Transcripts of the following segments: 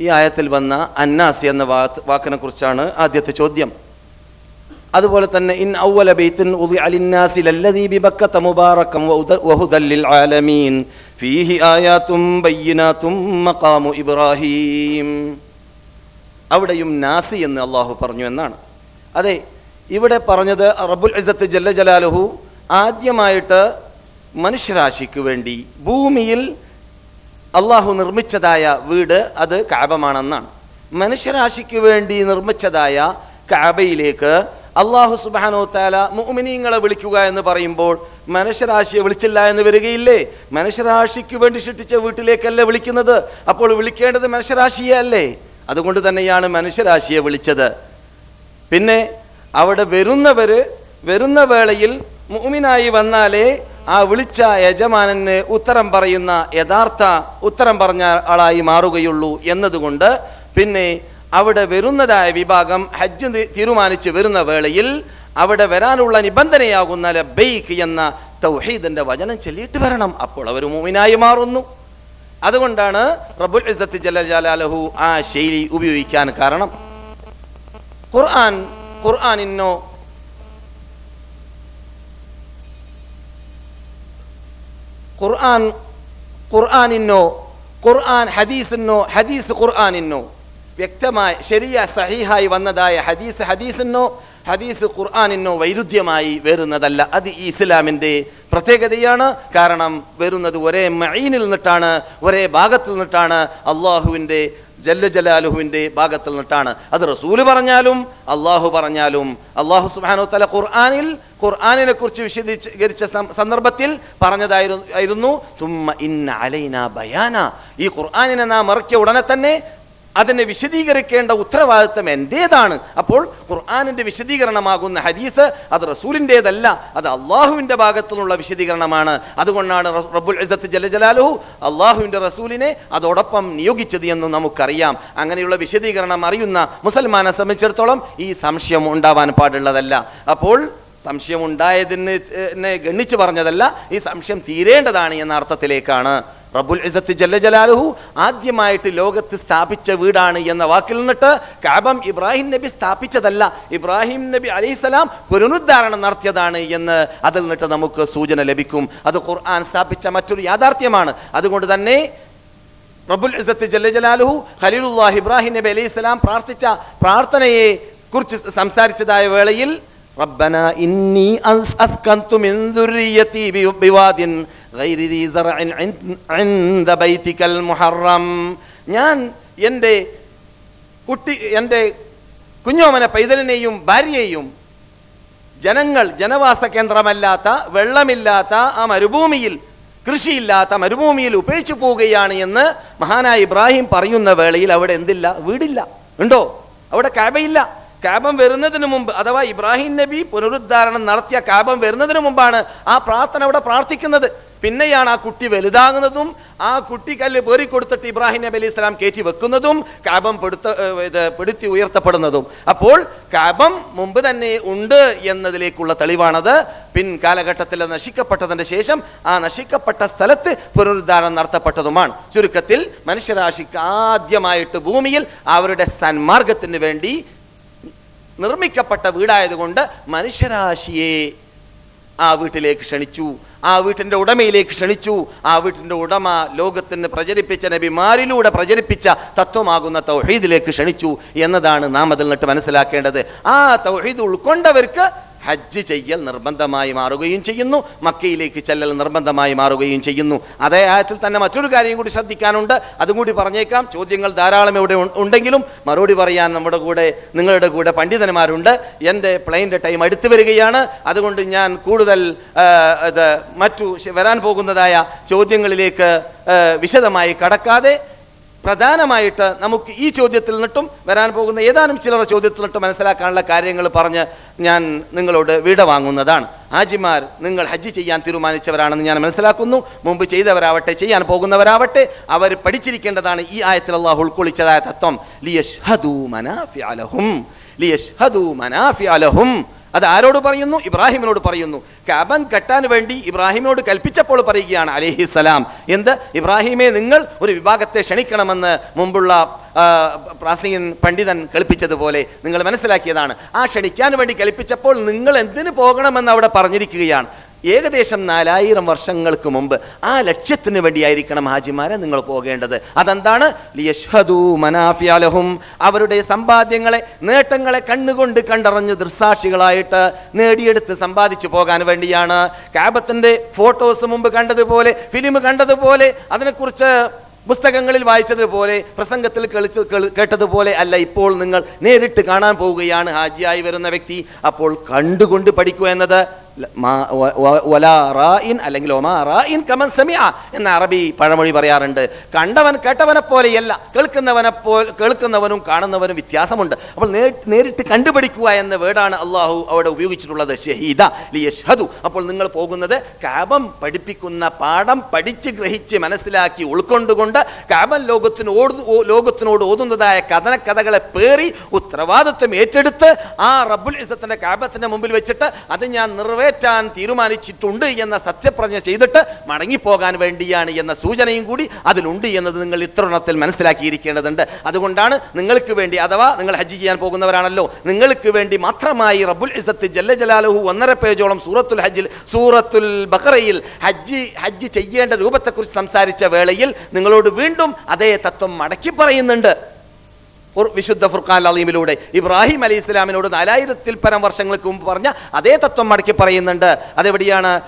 ഈ ആയത്തിൽ വന്ന അന്നാസി എന്ന വാക്കിനെ കുറിച്ചാണ് ആദ്യത്തെ ചോദ്യം. അതുപോലെ തന്നെ ഇൻ ഔവല ബൈത്തിൻ ബിബക്കത ലിൽ ആലമീൻ. ഇബ്രാഹീം. അവിടെയും നാസി എന്ന് അള്ളാഹു പറഞ്ഞു എന്നാണ്. അതെ ഇവിടെ പറഞ്ഞത് റബ്ബുൽ ഇസത്ത് ജല്ല ജലാലുഹു ആദ്യമായിട്ട് മനുഷ്യരാശിക്ക് വേണ്ടി ഭൂമിയിൽ അള്ളാഹു നിർമ്മിച്ചതായ വീട് അത് കാബമാണെന്നാണ്. മനുഷ്യരാശിക്ക് വേണ്ടി നിർമ്മിച്ചതായ കാബയിലേക്ക് അള്ളാഹു സുബാനോ താല മുഅ്മിനീങ്ങളെ വിളിക്കുക എന്ന് പറയുമ്പോൾ മനുഷ്യരാശിയെ വിളിച്ചില്ല എന്ന് വരികയില്ലേ? മനുഷ്യരാശിക്ക് വേണ്ടി സൃഷ്ടിച്ച വീട്ടിലേക്കല്ലേ വിളിക്കുന്നത്? അപ്പോൾ വിളിക്കേണ്ടത് മനുഷ്യരാശിയെ അല്ലേ? അതുകൊണ്ട് തന്നെയാണ് മനുഷ്യരാശിയെ വിളിച്ചത്. പിന്നെ അവിടെ വരുന്നവര് വരുന്ന വേളയിൽ മുഅ്മിനായി വന്നാലേ ആ വിളിച്ച യജമാനന് ഉത്തരം പറയുന്ന യഥാർത്ഥ ഉത്തരം പറഞ്ഞ ആളായി മാറുകയുള്ളൂ എന്നതുകൊണ്ട് പിന്നെ അവിടെ വരുന്നതായ വിഭാഗം ഹജ്ജ് തീരുമാനിച്ച് വരുന്ന വേളയിൽ അവിടെ വരാനുള്ള നിബന്ധനയാകുന്ന ലബൈക്ക് എന്ന തൗഹീദിന്റെ വചനം ചൊല്ലിയിട്ട് വരണം. അപ്പോൾ അവർ മുമിനായി മാറുന്നു. അതുകൊണ്ടാണ് റബുൽ ജലാലഹു ആ ശൈലി ഉപയോഗിക്കാൻ കാരണം. ഖുർആൻ ഖുർആനിന്നോ ഖുർആൻ ഖുർആാനിന്നോ ഖുർആൻ ഹദീസിനോ ഹദീസ് ഖുർആാനിന്നോ. വ്യക്തമായ ശരിയ സഹീഹായി വന്നതായ ഹദീസ് ഹദീസിനോ ഹദീസ് ഖുർആാനിന്നോ വൈരുദ്ധ്യമായി വരുന്നതല്ല. അത് ഈ ഇസ്ലാമിന്റെ പ്രത്യേകതയാണ്. കാരണം വരുന്നത് ഒരേ മഴീനിൽ നിന്നിട്ടാണ് ഒരേ ഭാഗത്തിൽ നിന്നിട്ടാണ് അള്ളാഹുവിന്റെ ജല്ല ജലാലുഹുവിന്റെ ഭാഗത്തിൽ നിന്നിട്ടാണ്. അത് റസൂൽ പറഞ്ഞാലും അള്ളാഹു പറഞ്ഞാലും അള്ളാഹു സുബാനു തല ഖുർആാനിൽ ഖുർആാനിനെ കുറിച്ച് വിശദീകരിച്ച സന്ദർഭത്തിൽ പറഞ്ഞതായിരുന്നു തുമ്മ ഇന്ന അലൈന ബയാന. ഈ ഖുർആാനിനെ നാം ഇറക്കിയ ഉടനെ തന്നെ അതിനെ വിശദീകരിക്കേണ്ട ഉത്തരവാദിത്വം എന്റേതാണ്? അപ്പോൾ ഖുർആാനിന്റെ വിശദീകരണമാകുന്ന ഹദീസ് അത് റസൂലിന്റെതല്ല അത് അള്ളാഹുവിന്റെ ഭാഗത്തു നിന്നുള്ള വിശദീകരണമാണ്. അതുകൊണ്ടാണ് റബ്ബുൽ ഇസ്സത്ത് അള്ളാഹുവിന്റെ ജലാലുഹു അള്ളാഹുവിന്റെ റസൂലിനെ അതോടൊപ്പം നിയോഗിച്ചത് എന്ന് നമുക്കറിയാം. അങ്ങനെയുള്ള വിശദീകരണം അറിയുന്ന മുസൽമാനെ സംബന്ധിച്ചിടത്തോളം ഈ സംശയം ഉണ്ടാവാൻ പാടുള്ളതല്ല. അപ്പോൾ സംശയം ഉണ്ടായതിന് നെ ഗണ്ണിച്ചു പറഞ്ഞതല്ല ഈ സംശയം തീരേണ്ടതാണ് എന്ന അർത്ഥത്തിലേക്കാണ്. റബ്ബുൽ ഇസത്ത് ജല്ല ജലാലുഹു ആദ്യമായിട്ട് ലോകത്ത് സ്ഥാപിച്ച വീടാണ് എന്ന വാക്കിൽ നിന്നിട്ട് കാബം ഇബ്രാഹിം നബി സ്ഥാപിച്ചതല്ല ഇബ്രാഹിം നബി അലൈഹിസ്സലാം പുനരുദ്ധാരണം നടത്തിയതാണ് എന്ന് അതിൽ നിന്നിട്ട് നമുക്ക് സൂചന ലഭിക്കും അത് ഖുർആൻ സ്ഥാപിച്ച മറ്റൊരു യാഥാർത്ഥ്യമാണ് അതുകൊണ്ട് തന്നെ റബ്ബുൽ ഇസത്ത് ജല്ല ജലാലുഹു ഖലീലുല്ലാഹ് ഇബ്രാഹിം നബി അലൈഹി സ്വലാം പ്രാർത്ഥിച്ച പ്രാർത്ഥനയെ കുറിച്ച് സംസാരിച്ചതായ വേളയിൽ ربنا إني أس- أسكنت من ذريتي بو- بواد غير ذي زرع عند, عند بيتك المحرم ഞാൻ എൻ്റെ കുട്ടി എൻ്റെ കുഞ്ഞോമന പൈതലിനെയും ഭാര്യയെയും ജനങ്ങൾ ജനവാസ കേന്ദ്രമല്ലാത്ത വെള്ളമില്ലാത്ത ആ മരുഭൂമിയിൽ കൃഷിയില്ലാത്ത മരുഭൂമിയിൽ ഉപേക്ഷിച്ചു പോവുകയാണ് എന്ന് മഹാനായ ഇബ്രാഹിം പറയുന്ന വേളയിൽ അവിടെ എന്തില്ല വീടില്ല ഉണ്ടോ അവിടെ കാബയില്ല കാബം വരുന്നതിന് മുമ്പ് അഥവാ ഇബ്രാഹിം നബി പുനരുദ്ധാരണം നടത്തിയ കാബം വരുന്നതിന് മുമ്പാണ് ആ പ്രാർത്ഥന അവിടെ പ്രാർത്ഥിക്കുന്നത് പിന്നെയാണ് ആ കുട്ടി വലുതാകുന്നതും ആ കുട്ടി കല്ല് പേറി കൊടുത്തിട്ട് ഇബ്രാഹിം നബി അലൈഹി സ്വലാം കയറ്റി വെക്കുന്നതും കാബം പെടുത്ത ഇത് പെടുത്തി ഉയർത്തപ്പെടുന്നതും. അപ്പോൾ കാബം മുമ്പ് തന്നെ ഉണ്ട് എന്നതിലേക്കുള്ള തെളിവാണത്. പിൻ കാലഘട്ടത്തിൽ അത് നശിക്കപ്പെട്ടതിന്റെ ശേഷം ആ നശിക്കപ്പെട്ട സ്ഥലത്ത് പുനരുദ്ധാരണം നടത്തപ്പെട്ടതുമാണ്. ചുരുക്കത്തിൽ മനുഷ്യരാശിക്ക് ആദ്യമായിട്ട് ഭൂമിയിൽ അവരുടെ സന്മാർഗത്തിന് വേണ്ടി നിർമ്മിക്കപ്പെട്ട വീടായതുകൊണ്ട് മനുഷ്യരാശിയെ ആ വീട്ടിലേക്ക് ക്ഷണിച്ചു. ആ വീട്ടിന്റെ ഉടമയിലേക്ക് ക്ഷണിച്ചു. ആ വീട്ടിന്റെ ഉടമ ലോകത്തിന് പ്രചരിപ്പിച്ച നബിമാരിലൂടെ പ്രചരിപ്പിച്ച തത്വമാകുന്ന തൗഹീദിലേക്ക് ക്ഷണിച്ചു എന്നതാണ് നാം അതിൽ നിന്നിട്ട് മനസ്സിലാക്കേണ്ടത്. ആ തൗഹീദ് ഉൾക്കൊണ്ടവർക്ക് ഹജ്ജ് ചെയ്യൽ നിർബന്ധമായി മാറുകയും ചെയ്യുന്നു. മക്കയിലേക്ക് ചെല്ലൽ നിർബന്ധമായി മാറുകയും ചെയ്യുന്നു. അതേ ആയത്തിൽ തന്നെ മറ്റൊരു കാര്യം കൂടി ശ്രദ്ധിക്കാനുണ്ട്. അതും കൂടി പറഞ്ഞേക്കാം. ചോദ്യങ്ങൾ ധാരാളം ഇവിടെ ഉണ്ടെങ്കിലും മറുപടി പറയാൻ നമ്മുടെ കൂടെ നിങ്ങളുടെ കൂടെ പണ്ഡിതന്മാരുണ്ട്. എന്റെ പ്ലെയിന്റെ ടൈം അടുത്തു വരികയാണ്. അതുകൊണ്ട് ഞാൻ കൂടുതൽ ഇത് മറ്റു വരാൻ പോകുന്നതായ ചോദ്യങ്ങളിലേക്ക് വിശദമായി കടക്കാതെ പ്രധാനമായിട്ട് നമുക്ക് ഈ ചോദ്യത്തിൽ നിന്നിട്ടും വരാൻ പോകുന്ന ഏതാനും ചിലർ ചോദ്യത്തിൽ നിന്നിട്ട് മനസ്സിലാക്കാനുള്ള കാര്യങ്ങൾ പറഞ്ഞ് ഞാൻ നിങ്ങളോട് വിട വാങ്ങുന്നതാണ്. ഹാജിമാർ നിങ്ങൾ ഹജ്ജ് ചെയ്യാൻ തീരുമാനിച്ചവരാണെന്ന് ഞാൻ മനസ്സിലാക്കുന്നു. മുമ്പ് ചെയ്തവരാവട്ടെ ചെയ്യാൻ പോകുന്നവരാവട്ടെ. അവർ പഠിച്ചിരിക്കേണ്ടതാണ് ഈ ആയത്തിൽ അള്ളാഹു ഉൾക്കൊള്ളിച്ചതായ തത്വം. ലിയഷ്ഹദൂ ഹദൂ മനാഫിയാലഹും ലിയഷ്ഹദൂ ഹദൂ ലഹും അത് ആരോട് പറയുന്നു? ഇബ്രാഹിമിനോട് പറയുന്നു. കബൻ കെട്ടാൻ വേണ്ടി ഇബ്രാഹിമിനോട് കൽപ്പിച്ചപ്പോൾ പറയുകയാണ് അലിഹിസലാം എന്ത്? ഇബ്രാഹിമെ നിങ്ങൾ ഒരു വിഭാഗത്തെ ക്ഷണിക്കണമെന്ന് മുമ്പുള്ള പ്രാസീൻ പണ്ഡിതൻ കളിപ്പിച്ചതുപോലെ നിങ്ങൾ മനസ്സിലാക്കിയതാണ്. ആ ക്ഷണിക്കാൻ വേണ്ടി കളിപ്പിച്ചപ്പോൾ നിങ്ങൾ എന്തിനു പോകണമെന്ന് അവിടെ പറഞ്ഞിരിക്കുകയാണ്. ഏകദേശം നാലായിരം വർഷങ്ങൾക്ക് മുമ്പ് ആ ലക്ഷ്യത്തിന് വേണ്ടിയായിരിക്കണം ഹാജിമാരെ നിങ്ങൾ പോകേണ്ടത്. അതെന്താണ്? മനാഫിയാലഹും അവരുടെ സമ്പാദ്യങ്ങളെ നേട്ടങ്ങളെ കണ്ണുകൊണ്ട് കണ്ടറിഞ്ഞ് ദൃസാക്ഷികളായിട്ട് നേടിയെടുത്ത് സമ്പാദിച്ചു പോകാൻ വേണ്ടിയാണ്. കാബത്തിന്റെ ഫോട്ടോസ് മുമ്പ് കണ്ടതുപോലെ ഫിലിം കണ്ടതുപോലെ അതിനെക്കുറിച്ച് പുസ്തകങ്ങളിൽ വായിച്ചതുപോലെ പ്രസംഗത്തിൽ കളിച്ച് കേള്- കേട്ടതുപോലെ അല്ല ഇപ്പോൾ നിങ്ങൾ നേരിട്ട് കാണാൻ പോവുകയാണ് ഹാജിയായി വരുന്ന വ്യക്തി. അപ്പോൾ കണ്ടുകൊണ്ട് പഠിക്കുക എന്നത് അല്ലെങ്കിൽ കമൻ സമിഅ എന്ന അറബി പഴമൊഴി പറയാറുണ്ട്. കണ്ടവൻ കേട്ടവനെ പോലെയല്ല കേൾക്കുന്നവനെ പോ കേൾക്കുന്നവനും കാണുന്നവനും വ്യത്യാസമുണ്ട്. അപ്പോൾ നേരിട്ട് കണ്ടുപിടിക്കുക എന്ന വേർഡാണ് അള്ളാഹു അവിടെ ഉപയോഗിച്ചിട്ടുള്ളത് ഷഹീദ ലി യഷ്ഹദു അപ്പോൾ നിങ്ങൾ പോകുന്നത് കാബം പഠിപ്പിക്കുന്ന പാഠം പഠിച്ച് ഗ്രഹിച്ച് മനസ്സിലാക്കി ഉൾക്കൊണ്ടുകൊണ്ട് കാബൻ ലോകത്തിന് ലോകത്തിനോട് ഓതുന്നതായ കഥന കഥകളെ പേറി ഉത്തരവാദിത്വം ഏറ്റെടുത്ത് ആ റബ്ബുൽ ഇസത്തിന്റെ കാബത്തിന്റെ മുമ്പിൽ വെച്ചിട്ട് അത് ഞാൻ നിറവേറ്റാൻ തീരുമാനിച്ചിട്ടുണ്ട് എന്ന സത്യപ്രജ്ഞ ചെയ്തിട്ട് മടങ്ങിപ്പോകാൻ വേണ്ടിയാണ് എന്ന സൂചനയും കൂടി അതിലുണ്ട് എന്നത് നിങ്ങൾ ഇത്രണത്തിൽ മനസ്സിലാക്കിയിരിക്കേണ്ടതുണ്ട്. അതുകൊണ്ടാണ് നിങ്ങൾക്ക് വേണ്ടി അഥവാ നിങ്ങൾ ഹജ്ജ് ചെയ്യാൻ പോകുന്നവരാണല്ലോ നിങ്ങൾക്ക് വേണ്ടി മാത്രമായി റബുൽ ഇസത്ത് ജല്ല ജലാലുഹു ഒന്നര പേജോളം സൂറത്തുൽ ഹജ്ജിൽ സൂറത്തുൽ ബഖറയിൽ ഹജ്ജ് ഹജ്ജ് ചെയ്യേണ്ട രൂപത്തെക്കുറിച്ച് സംസാരിച്ച വേളയിൽ നിങ്ങളോട് വീണ്ടും അതേ തത്വം മടക്കി പറയുന്നുണ്ട്. വിശുദ്ധ ഫുർഖാൻ അലീമിലൂടെ. ഇബ്രാഹിം അലി ഇസ്ലാമിനോട് നാലായിരത്തിൽ പരം വർഷങ്ങൾക്ക് മുമ്പ് പറഞ്ഞ അതേ തത്വം മടക്കി പറയുന്നുണ്ട്. അതെവിടെയാണ്?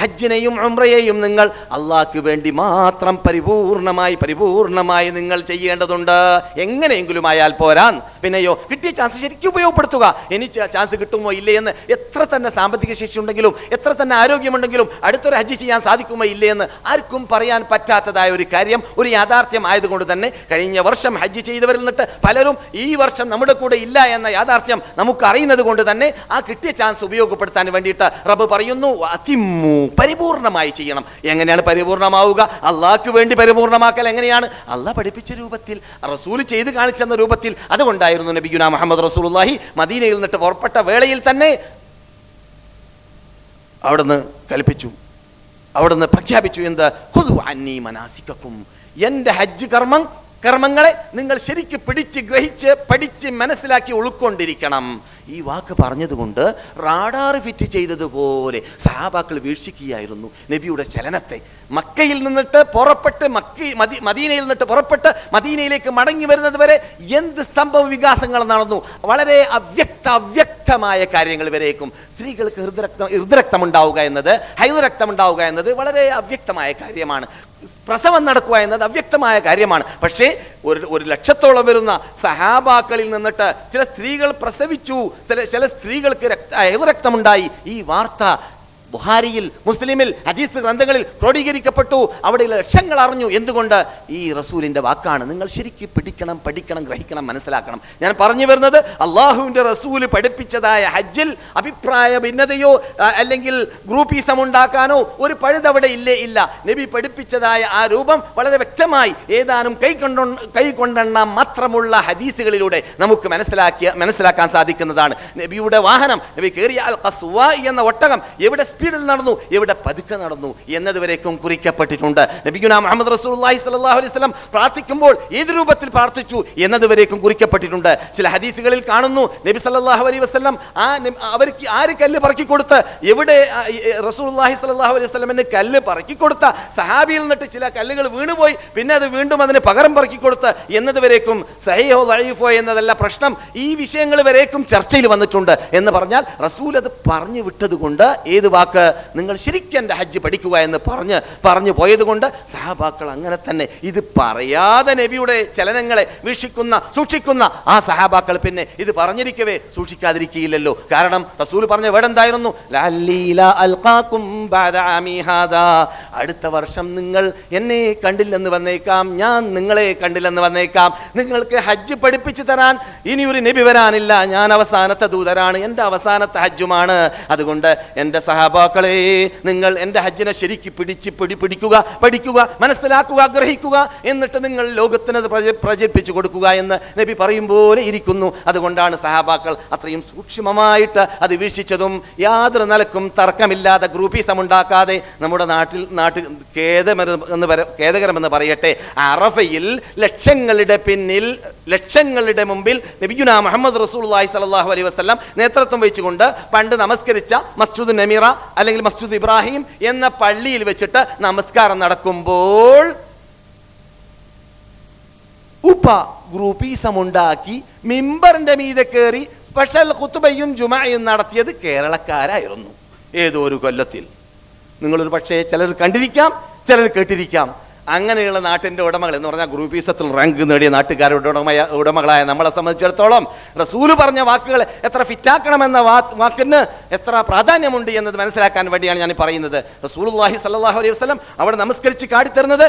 ഹജ്ജിനെയും ഉംറയെയും നിങ്ങൾ അള്ളാഹ്ക്ക് വേണ്ടി മാത്രം പരിപൂർണമായി പരിപൂർണമായി നിങ്ങൾ ചെയ്യേണ്ടതുണ്ട്. എങ്ങനെയെങ്കിലും ആയാൽ പോരാൻ. പിന്നെയോ കിട്ടിയ ചാൻസ് ശരിക്കും ഉപയോഗപ്പെടുത്തുക. ഇനി ചാൻസ് കിട്ടുമോ ഇല്ലേ എന്ന് എത്ര തന്നെ സാമ്പത്തിക ശേഷി ഉണ്ടെങ്കിലും എത്ര തന്നെ ആരോഗ്യമുണ്ടെങ്കിലും അടുത്തൊരു ഹജ്ജ് ചെയ്യാൻ സാധിക്കുമോ ഇല്ലേ എന്ന് ആർക്കും പറയാൻ പറ്റാത്തതായ ഒരു കാര്യം ഒരു യാഥാർത്ഥ്യം ആയതുകൊണ്ട് തന്നെ കഴിഞ്ഞ വർഷം ഹജ്ജ് ചെയ്തവരിൽ നിന്നിട്ട് പലരും ഈ വർഷം നമ്മുടെ കൂടെ ഇല്ല എന്ന യാഥാർത്ഥ്യം നമുക്ക് അറിയുന്നത് കൊണ്ട് തന്നെ ആ കിട്ടിയ ചാൻസ് ഉപയോഗപ്പെടുത്താൻ വേണ്ടിയിട്ട് റബ്ബ് പറയുന്നു അതിമു പരിപൂർണമായി ചെയ്യണം. എങ്ങനെയാണ് പരിപൂർണമാവുക? അള്ളാഹ്ക്ക് വേണ്ടി പരിപൂർണമാക്കൽ എങ്ങനെയാണ്? അള്ളാഹ് പഠിപ്പിച്ച രൂപത്തിൽ റസൂൽ ചെയ്ത് കാണിച്ചെന്ന രൂപത്തിൽ അതുകൊണ്ടായിരുന്നു നബിഗുന മുഹമ്മദ് റസൂലുള്ളാഹി മദീനയിൽ നിന്നിട്ട് പുറപ്പെട്ട വേളയിൽ തന്നെ അവിടുന്ന് കൽപ്പിച്ചു. അവിടുന്ന് പ്രഖ്യാപിച്ചു എന്ത്? മനാസിക്കും എന്റെ ഹജ്ജ് കർമ്മം കർമ്മങ്ങളെ നിങ്ങൾ ശരിക്ക് പിടിച്ച് ഗ്രഹിച്ച് പഠിച്ച് മനസ്സിലാക്കി ഉൾക്കൊണ്ടിരിക്കണം. ഈ വാക്ക് പറഞ്ഞതുകൊണ്ട് റാഡാർ ഫിറ്റ് ചെയ്തതുപോലെ സഹാബാക്കൾ വീക്ഷിക്കുകയായിരുന്നു നബിയുടെ ചലനത്തെ. മക്കയിൽ നിന്നിട്ട് പുറപ്പെട്ട് മക്ക മദി മദീനയിൽ നിന്നിട്ട് പുറപ്പെട്ട് മദീനയിലേക്ക് മടങ്ങി വരുന്നത് വരെ എന്ത് സംഭവ വികാസങ്ങൾ നടന്നു വളരെ അവ്യക്ത അവ്യക്ത അവ്യക്തമായ കാര്യങ്ങൾ വരേക്കും. സ്ത്രീകൾക്ക് ഹൃദരക്തം ഹൃദരക്തം ഉണ്ടാവുക എന്നത് ഹൈദരക്തം ഉണ്ടാവുക എന്നത് വളരെ അവ്യക്തമായ കാര്യമാണ്. പ്രസവം നടക്കുക എന്നത് അവ്യക്തമായ കാര്യമാണ്. പക്ഷേ ഒരു ഒരു ലക്ഷത്തോളം വരുന്ന സഹാബാക്കളിൽ നിന്നിട്ട് ചില സ്ത്രീകൾ പ്രസവിച്ചു. ചില ചില സ്ത്രീകൾക്ക് രക്ത ഉണ്ടായി ഈ വാർത്ത ബുഹാരിയിൽ മുസ്ലിമിൽ ഹദീസ് ഗ്രന്ഥങ്ങളിൽ ക്രോഡീകരിക്കപ്പെട്ടു. അവിടെ ലക്ഷങ്ങൾ അറിഞ്ഞു. എന്തുകൊണ്ട്? ഈ റസൂലിന്റെ വാക്കാണ്. നിങ്ങൾ ശരിക്കും പിടിക്കണം പഠിക്കണം ഗ്രഹിക്കണം മനസ്സിലാക്കണം. ഞാൻ പറഞ്ഞു വരുന്നത് അള്ളാഹുവിന്റെ റസൂൽ പഠിപ്പിച്ചതായ ഹജ്ജിൽ അഭിപ്രായ ഭിന്നതയോ അല്ലെങ്കിൽ ഗ്രൂപ്പീസം ഉണ്ടാക്കാനോ ഒരു പഴുതവിടെ ഇല്ലേ ഇല്ല. നബി പഠിപ്പിച്ചതായ ആ രൂപം വളരെ വ്യക്തമായി ഏതാനും കൈ കൊണ്ട കൈ മാത്രമുള്ള ഹദീസുകളിലൂടെ നമുക്ക് മനസ്സിലാക്കിയ മനസ്സിലാക്കാൻ സാധിക്കുന്നതാണ്. നബിയുടെ വാഹനം നബി കയറിയ അൽ എന്ന ഒട്ടകം എവിടെ സ്പീഡിൽ നടന്നു എവിടെ പതുക്കെ നടന്നു എന്നതുവരേക്കും കുറിക്കപ്പെട്ടിട്ടുണ്ട്. നബിഗുന മുഹമ്മദ് സ്വല്ലല്ലാഹു അലൈഹി വസല്ലം പ്രാർത്ഥിക്കുമ്പോൾ ഏത് രൂപത്തിൽ പ്രാർത്ഥിച്ചു എന്നതുവരേക്കും കുറിക്കപ്പെട്ടിട്ടുണ്ട്. ചില ഹദീസുകളിൽ കാണുന്നു നബി സല്ലാഹു അലൈഹി വസ്ലം ആ അവർക്ക് ആര് കല്ല് പറക്കി കൊടുത്ത്? എവിടെ റസൂലുള്ളാഹി സ്വല്ലല്ലാഹു അലൈഹി സ്വലമിന് കല്ല് പറക്കി കൊടുത്ത? സഹാബിയിൽ നിന്നിട്ട് ചില കല്ലുകൾ വീണുപോയി പിന്നെ അത് വീണ്ടും അതിന് പകരം പറക്കി കൊടുത്ത് എന്നതുവരേക്കും സഹീഹോ ലൈഫോ എന്നതല്ല പ്രശ്നം. ഈ വിഷയങ്ങൾ വരേക്കും ചർച്ചയിൽ വന്നിട്ടുണ്ട് എന്ന് പറഞ്ഞാൽ റസൂൽ അത് പറഞ്ഞു വിട്ടത് കൊണ്ട് ഏത് വാക്ക് നിങ്ങൾ ശരിക്കും എന്റെ ഹജ്ജ് പഠിക്കുക എന്ന് പറഞ്ഞ് പറഞ്ഞു പോയതുകൊണ്ട് സഹാബാക്കൾ അങ്ങനെ തന്നെ ഇത് പറയാതെ നബിയുടെ ചലനങ്ങളെ വീക്ഷിക്കുന്ന സൂക്ഷിക്കുന്ന ആ സഹാബാക്കൾ പിന്നെ ഇത് പറഞ്ഞിരിക്കവേ സൂക്ഷിക്കാതിരിക്കുകയില്ലല്ലോ കാരണം റസൂൽ പറഞ്ഞ വേടെന്തായിരുന്നു. അടുത്ത വർഷം നിങ്ങൾ എന്നെ കണ്ടില്ലെന്ന് വന്നേക്കാം ഞാൻ നിങ്ങളെ കണ്ടില്ലെന്ന് വന്നേക്കാം. നിങ്ങൾക്ക് ഹജ്ജ് പഠിപ്പിച്ചു തരാൻ ഇനി ഒരു നബി വരാനില്ല. ഞാൻ അവസാനത്തെ ദൂതരാണ് എന്റെ അവസാനത്തെ ഹജ്ജുമാണ്. അതുകൊണ്ട് എന്റെ സഹാബ സഹാബാക്കളെ നിങ്ങൾ എന്റെ ഹജ്ജിനെ ശരിക്ക് പിടിച്ച് പിടി പിടിക്കുക പഠിക്കുക മനസ്സിലാക്കുക ആഗ്രഹിക്കുക എന്നിട്ട് നിങ്ങൾ ലോകത്തിന് അത് പ്രചരിപ്പിച്ചു കൊടുക്കുക എന്ന് നബി പറയും പോലെ ഇരിക്കുന്നു. അതുകൊണ്ടാണ് സഹാബാക്കൾ അത്രയും സൂക്ഷ്മമായിട്ട് അത് വീക്ഷിച്ചതും യാതൊരു നിലക്കും തർക്കമില്ലാതെ ഗ്രൂപ്പീസം ഉണ്ടാക്കാതെ നമ്മുടെ നാട്ടിൽ നാട്ടിൽ ഖേദമെന്ന് ഖേദകരമെന്ന് പറയട്ടെ അറഫയിൽ ലക്ഷങ്ങളുടെ പിന്നിൽ ലക്ഷങ്ങളുടെ മുമ്പിൽ നബിഗുന മുഹമ്മദ് റസൂലുള്ളാഹി സലാഹു അലൈഹി വസല്ലം നേതൃത്വം വെച്ചുകൊണ്ട് പണ്ട് നമസ്കരിച്ച മസ്ജിദ് നമീറ അല്ലെങ്കിൽ മസ്ജിദ് ഇബ്രാഹിം എന്ന പള്ളിയിൽ വെച്ചിട്ട് നമസ്കാരം നടക്കുമ്പോൾ ഉപ ഗ്രൂപ്പീസം ഉണ്ടാക്കി മിമ്പറിന്റെ മീതെ കയറി സ്പെഷ്യൽ കുത്തുബയും ജുമായും നടത്തിയത് കേരളക്കാരായിരുന്നു. ഏതോ ഒരു കൊല്ലത്തിൽ. നിങ്ങളൊരു പക്ഷേ ചിലർ കണ്ടിരിക്കാം ചിലർ കേട്ടിരിക്കാം. അങ്ങനെയുള്ള നാട്ടിന്റെ ഉടമകൾ എന്ന് പറഞ്ഞാൽ ഗ്രൂപ്പീസത്തിൽ റാങ്ക് നേടിയ നാട്ടുകാരുടെ ഉടമയ ഉടമകളായ നമ്മളെ സംബന്ധിച്ചിടത്തോളം റസൂൽ പറഞ്ഞ വാക്കുകൾ എത്ര ഫിറ്റാക്കണമെന്ന വാക്കിന് എത്ര പ്രാധാന്യമുണ്ട് എന്നത് മനസ്സിലാക്കാൻ വേണ്ടിയാണ് ഞാൻ പറയുന്നത്. റസൂലുള്ളാഹി സല്ലാഹു അലൈഹി വസ്ലം അവിടെ നമസ്കരിച്ച് കാട്ടിത്തരുന്നത്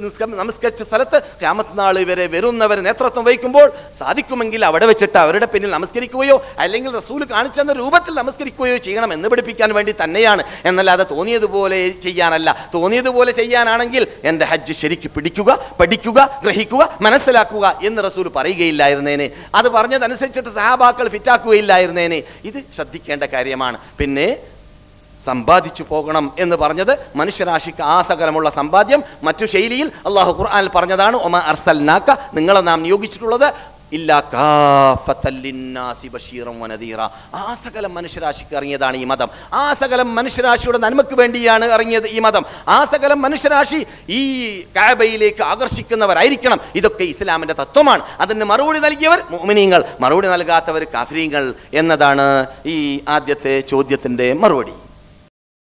നിസ്ക- നമസ്കരിച്ച സ്ഥലത്ത് ഖിയാമത്ത് നാൾ വരെ വരുന്നവർ നേതൃത്വം വഹിക്കുമ്പോൾ സാധിക്കുമെങ്കിൽ അവിടെ വെച്ചിട്ട് അവരുടെ പിന്നിൽ നമസ്കരിക്കുകയോ അല്ലെങ്കിൽ റസൂൽ കാണിച്ചെന്ന രൂപത്തിൽ നമസ്കരിക്കുകയോ ചെയ്യണം എന്ന് പഠിപ്പിക്കാൻ വേണ്ടി തന്നെയാണ്. എന്നല്ലാതെ തോന്നിയതുപോലെ ചെയ്യാനല്ല. തോന്നിയതുപോലെ ചെയ്യാനാണെങ്കിൽ എന്റെ ഹജ്ജ് ശരിക്ക് പിടിക്കുക പഠിക്കുക ഗ്രഹിക്കുക മനസ്സിലാക്കുക എന്ന് റസൂൽ പറയുകയില്ലായിരുന്നേനെ. അത് പറഞ്ഞതനുസരിച്ചിട്ട് സഹാബാക്കൾ ഫിറ്റാക്കുകയില്ലായിരുന്നേനെ. ഇത് ശ്രദ്ധിക്കേണ്ട കാര്യമാണ്. പിന്നെ സമ്പാദിച്ചു പോകണം എന്ന് പറഞ്ഞത് മനുഷ്യരാശിക്ക് ആസകലമുള്ള സമ്പാദ്യം മറ്റു ശൈലിയിൽ അള്ളാഹു ഖുർആനിൽ പറഞ്ഞതാണ് ഒമ അർസൽ നാക്ക നിങ്ങളെ നാം നിയോഗിച്ചിട്ടുള്ളത്. ആ സകലം മനുഷ്യരാശിക്ക് ഇറങ്ങിയതാണ് ഈ മതം. ആ സകലം മനുഷ്യരാശിയുടെ നന്മയ്ക്ക് വേണ്ടിയാണ് ഇറങ്ങിയത് ഈ മതം. ആ സകലം മനുഷ്യരാശി ഈ കാബയിലേക്ക് ആകർഷിക്കുന്നവരായിരിക്കണം. ഇതൊക്കെ ഇസ്ലാമിന്റെ തത്വമാണ്. അതിന് മറുപടി നൽകിയവർ മോമിനീങ്ങൾ മറുപടി നൽകാത്തവർ കാഫിരീങ്ങൾ എന്നതാണ് ഈ ആദ്യത്തെ ചോദ്യത്തിന്റെ മറുപടി.